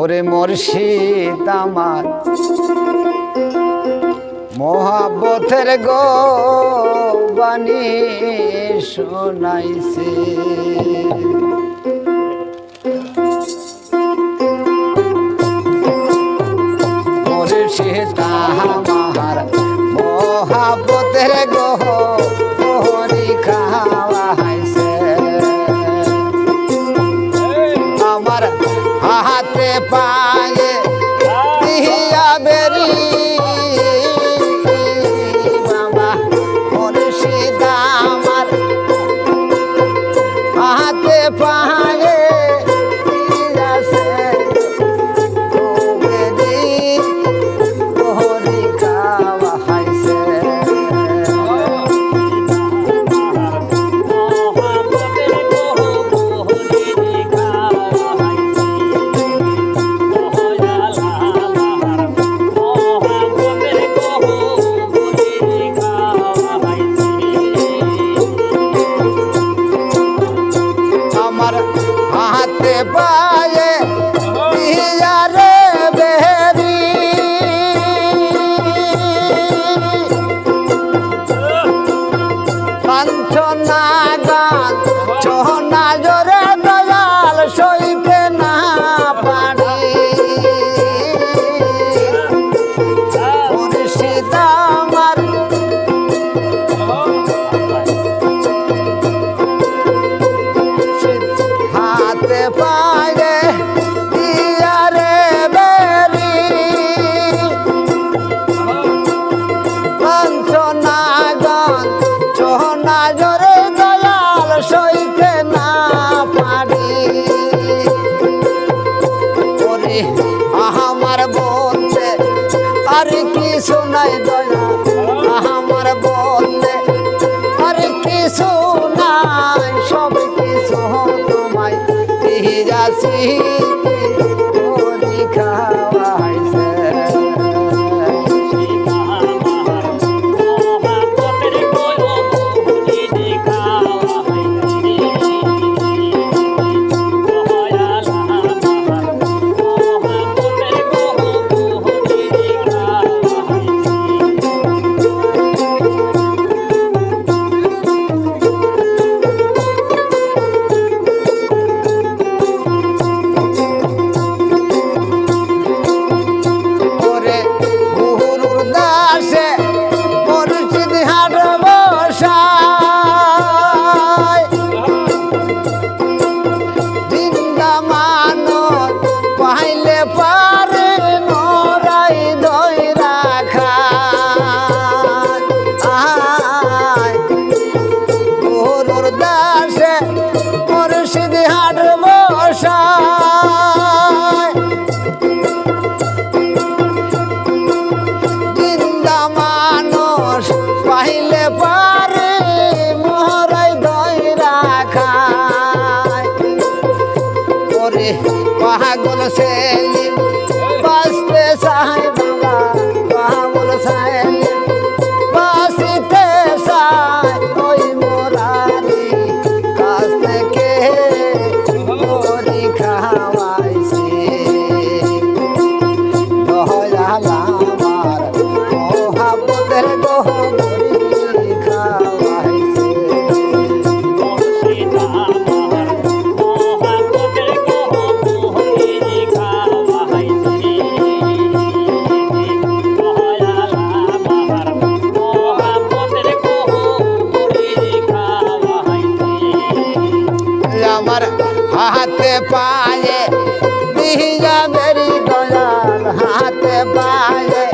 ওরে মুর্শিদ আমার। মহাবতের গো বাণী শোনাইছে। মুর্শিদ আমার মহাবতের গো হাতে আমার হাতে পায়ে রে বেরি কাঞ্চনা কি শোনাই দয়া। আমার বলতে আর কি শোনাই সব কিছু তোমায় যাচ্ছি। Bye. ওরে পাগল সেলিম বাঁচতে চাই হাতে পায়ে দিয়া মেরি দয়াল হাতে পায়ে।